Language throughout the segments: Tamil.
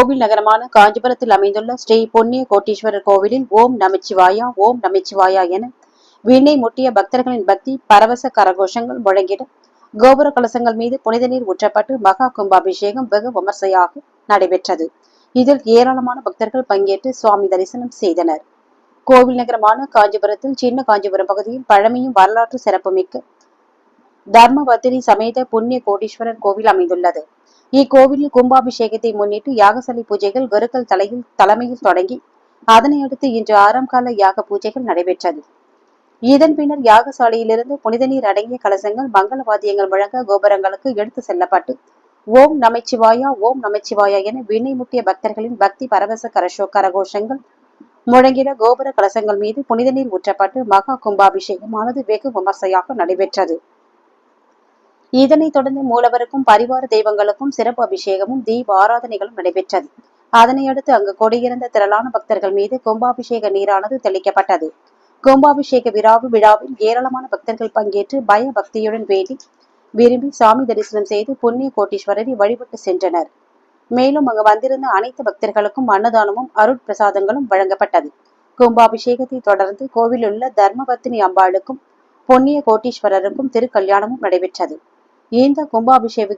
கோவில் நகரமான காஞ்சிபுரத்தில் அமைந்துள்ள ஸ்ரீ பொன்னிய கோட்டீஸ்வரர் கோவிலில் ஓம் நமச்சிவாயா ஓம் நமச்சிவாயா என வீணை முட்டிய பக்தர்களின் பக்தி பரவச கரகோஷங்கள் முழங்கிட கோபுர கலசங்கள் மீது புனித நீர் ஊற்றப்பட்டு மகா கும்பாபிஷேகம் வெகு விமர்சையாக நடைபெற்றது. இதில் ஏராளமான பக்தர்கள் பங்கேற்று சுவாமி தரிசனம் செய்தனர். கோவில் நகரமான காஞ்சிபுரத்தில் சின்ன காஞ்சிபுரம் பகுதியில் பழமையும் வரலாற்று சிறப்புமிக்க தர்மபத்திரி சமேத புண்ணிய கோடீஸ்வரர் கோவில் அமைந்துள்ளது. இக்கோவிலில் கும்பாபிஷேகத்தை முன்னிட்டு யாகசலை பூஜைகள் குருக்கள் தலையில் தலைமையில் தொடங்கி அதனையடுத்து இன்று ஆறாம் கால யாக பூஜைகள் நடைபெற்றது. இதன் பின்னர் யாகசாலையிலிருந்து புனித நீர் அடங்கிய கலசங்கள் மங்கள வாத்தியங்கள் முழங்க கோபுரங்களுக்கு எடுத்து செல்லப்பட்டு ஓம் நமச்சிவாயா ஓம் நமச்சிவாயா என விண்ணை முட்டிய பக்தர்களின் பக்தி பரவச கரஷோ கரகோஷங்கள் முழங்கிட கோபுர கலசங்கள் மீது புனித நீர் ஊற்றப்பட்டு மகா கும்பாபிஷேகமானது வெகு விமர்சையாக நடைபெற்றது. இதனைத் தொடர்ந்து மூலவருக்கும் பரிவார தெய்வங்களுக்கும் சிறப்பு அபிஷேகமும் தீப ஆராதனைகளும் நடைபெற்றது. அதனையடுத்து அங்கு கொடியிருந்த திரளான பக்தர்கள் மீது கும்பாபிஷேக நீரானது தெளிக்கப்பட்டது. கும்பாபிஷேக விழாவு விழாவில் ஏராளமான பக்தர்கள் பங்கேற்று பய பக்தியுடன் வேண்டி விரும்பி சாமி தரிசனம் செய்து புண்ணிய கோட்டீஸ்வரரை வழிபட்டு சென்றனர். மேலும் அங்கு வந்திருந்த அனைத்து பக்தர்களுக்கும் அன்னதானமும் அருட்பிரசாதங்களும் வழங்கப்பட்டது. கும்பாபிஷேகத்தை தொடர்ந்து கோவிலுள்ள தர்மபத்தினி அம்பாளுக்கும் பொன்னிய கோட்டீஸ்வரருக்கும் திருக்கல்யாணமும் நடைபெற்றது. இந்த கும்பாபிஷேக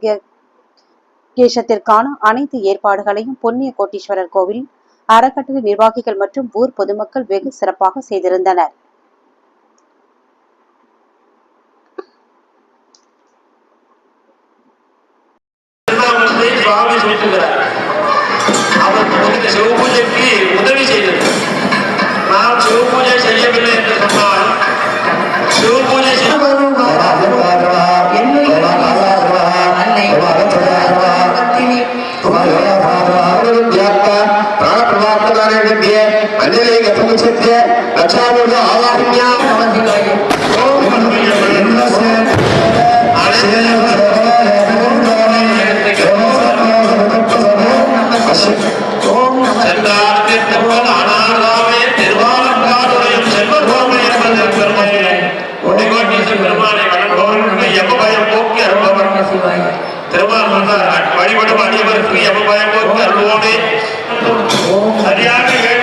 கேஷத்திற்கான அனைத்து ஏற்பாடுகளையும் பொன்னிய கோட்டீஸ்வரர் கோவில் அறக்கட்டளை நிர்வாகிகள் மற்றும் ஊர் பொதுமக்கள் வெகு சிறப்பாக செய்திருந்தனர். திருநாமத்தை समुचित्य रचानुज आवाहन्यां ओम हनुमते आशय திருவாரூர் வழிபடும் அனைவருக்கும் எவ்வளவு சரியாக